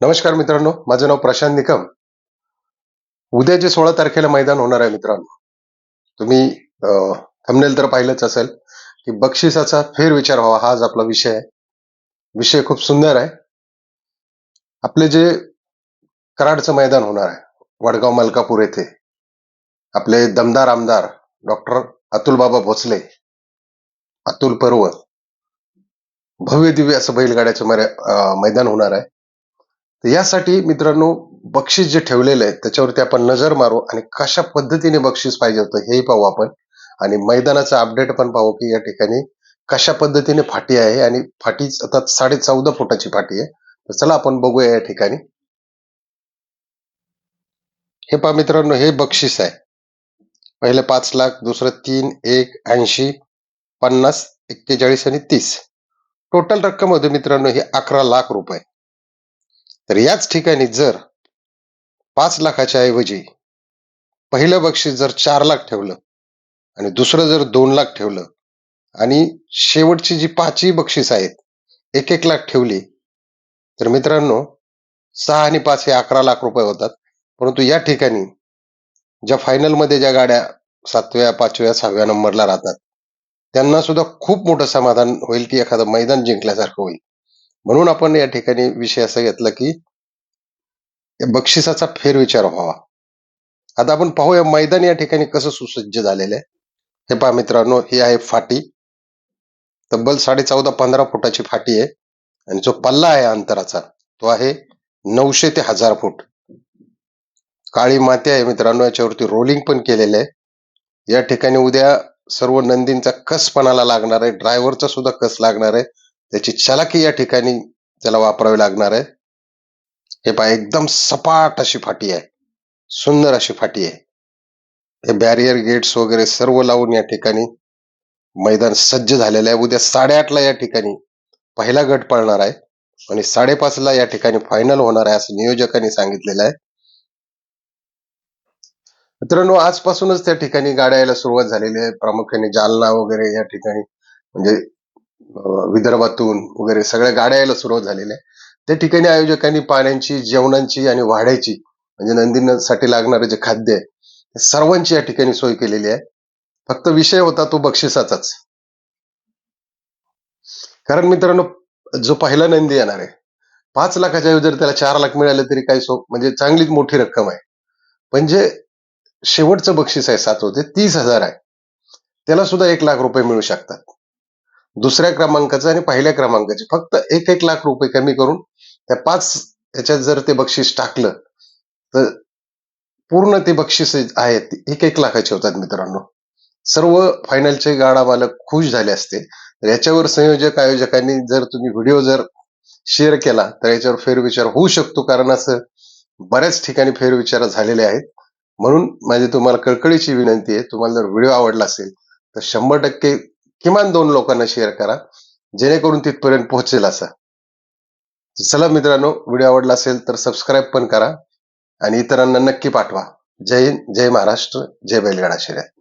नमस्कार मित्रांनो माझं नाव प्रशांत निकम. उद्या जे सोळा तारखेला मैदान होणार आहे मित्रांनो तुम्ही थंबनेल तर पाहिलंच असेल की बक्षिसाचा फेरविचार व्हावा हा आज आपला विषय आहे. विषय खूप सुंदर आहे. आपले जे कराडचं मैदान होणार आहे वडगाव मलकापूर येथे आपले दमदार आमदार डॉक्टर अतुल बाबा भोसले अतुल पर्व भव्य दिव्य असं बैलगाड्याचं मैदान होणार आहे. तर यासाठी मित्रांनो बक्षीस जे ठेवलेलं आहे त्याच्यावरती आपण नजर मारू आणि कशा पद्धतीने बक्षीस पाहिजे होतं हेही पाहू आपण. आणि मैदानाचं अपडेट पण पाहू की या ठिकाणी कशा पद्धतीने फाटी आहे आणि फाटी आता साडे चौदा फुटाची फाटी आहे. तर चला आपण बघूया या ठिकाणी. हे पहा मित्रांनो हे बक्षीस आहे. पहिले पाच लाख दुसरं तीन एक ऐंशी पन्नास एक्केचाळीस आणि तीस. टोटल रक्कम होती मित्रांनो ही अकरा लाख रुपये. तर याच ठिकाणी जर पाच लाखाच्या ऐवजी पहिलं बक्षीस जर चार लाख ठेवलं आणि दुसरं जर दोन लाख ठेवलं आणि शेवटची जी पाचही बक्षीस आहेत एक एक लाख ठेवली तर मित्रांनो सहा आणि पाच हे अकरा लाख रुपये होतात. परंतु या ठिकाणी ज्या फायनलमध्ये ज्या गाड्या सातव्या पाचव्या सहाव्या नंबरला राहतात त्यांना सुद्धा खूप मोठं समाधान होईल की एखादं मैदान जिंकल्यासारखं होईल. म्हणून आपण या ठिकाणी विषय असा घेतला की बक्षिसाचा फेरविचार व्हावा. आता आपण पाहूया मैदान या ठिकाणी कसं सुसज्ज झालेलं आहे. हे पहा मित्रांनो ही आहे फाटी. तब्बल साडे चौदा पंधरा फुटाची फाटी आहे. आणि जो पल्ला आहे अंतराचा तो आहे नऊशे ते हजार फूट. काळी माती आहे मित्रांनो याच्यावरती रोलिंग पण केलेलं आहे. या ठिकाणी उद्या सर्व नंदींचा कसपणाला लागणार आहे. ड्रायव्हरचा सुद्धा कस लागणार आहे. त्याची चालाकी या ठिकाणी त्याला वापरावी लागणार आहे. हे पहा एकदम सपाट अशी फाटी आहे. सुंदर अशी फाटी आहे. हे बॅरियर गेट्स वगैरे सर्व लावून या ठिकाणी मैदान सज्ज झालेलं आहे. उद्या साडेआठला या ठिकाणी पहिला गट पळणार आहे आणि साडेपाचला या ठिकाणी फायनल होणार आहे असं नियोजकांनी सांगितलेलं आहे. मित्रांनो आजपासूनच त्या ठिकाणी गाड्या यायला सुरुवात झालेली आहे. प्रामुख्याने जालना वगैरे या ठिकाणी म्हणजे विदर्भातून वगैरे सगळ्या गाड्या यायला सुरुवात झालेल्या आहे. त्या ठिकाणी आयोजकांनी पाण्याची जेवणाची आणि वाढ्याची म्हणजे नंदींसाठी लागणारे जे खाद्य आहे सर्वांची या ठिकाणी सोय केलेली आहे. फक्त विषय होता तो बक्षिसाचाच. कारण मित्रांनो जो पहिला नंदी येणार आहे पाच लाखाच्या जर त्याला चार लाख मिळाले तरी काही सो म्हणजे चांगलीच मोठी रक्कम आहे. पण जे शेवटचं बक्षीस आहे सात होते तीस हजार आहे. त्याला सुद्धा एक लाख रुपये मिळू शकतात. दुसऱ्या क्रमांकाचं आणि पहिल्या क्रमांकाचे. फक्त एक एक लाख रुपये कमी करून त्या पाच याच्यात जर ते बक्षीस टाकलं तर पूर्ण ते बक्षीस आहेत एक एक लाखाचे होतात मित्रांनो. सर्व फायनलचे गाडा मालक खुश झाले असते. तर याच्यावर संयोजक आयोजकांनी जर तुम्ही व्हिडिओ जर शेअर केला तर याच्यावर फेरविचार होऊ शकतो. कारण असं बऱ्याच ठिकाणी फेरविचार झालेले आहेत. म्हणून माझी तुम्हाला कळकळीची विनंती आहे. तुम्हाला जर व्हिडिओ आवडला असेल तर शंभर टक्के किमान दोन लोकांना शेअर करा जेणेकरून तिथपर्यंत पोहोचेल असा. चला मित्रांनो व्हिडिओ आवडला असेल तर सबस्क्राईब पण करा आणि इतरांना नक्की पाठवा. जय हिंद जय महाराष्ट्र जय बैलगाडा शर्यत.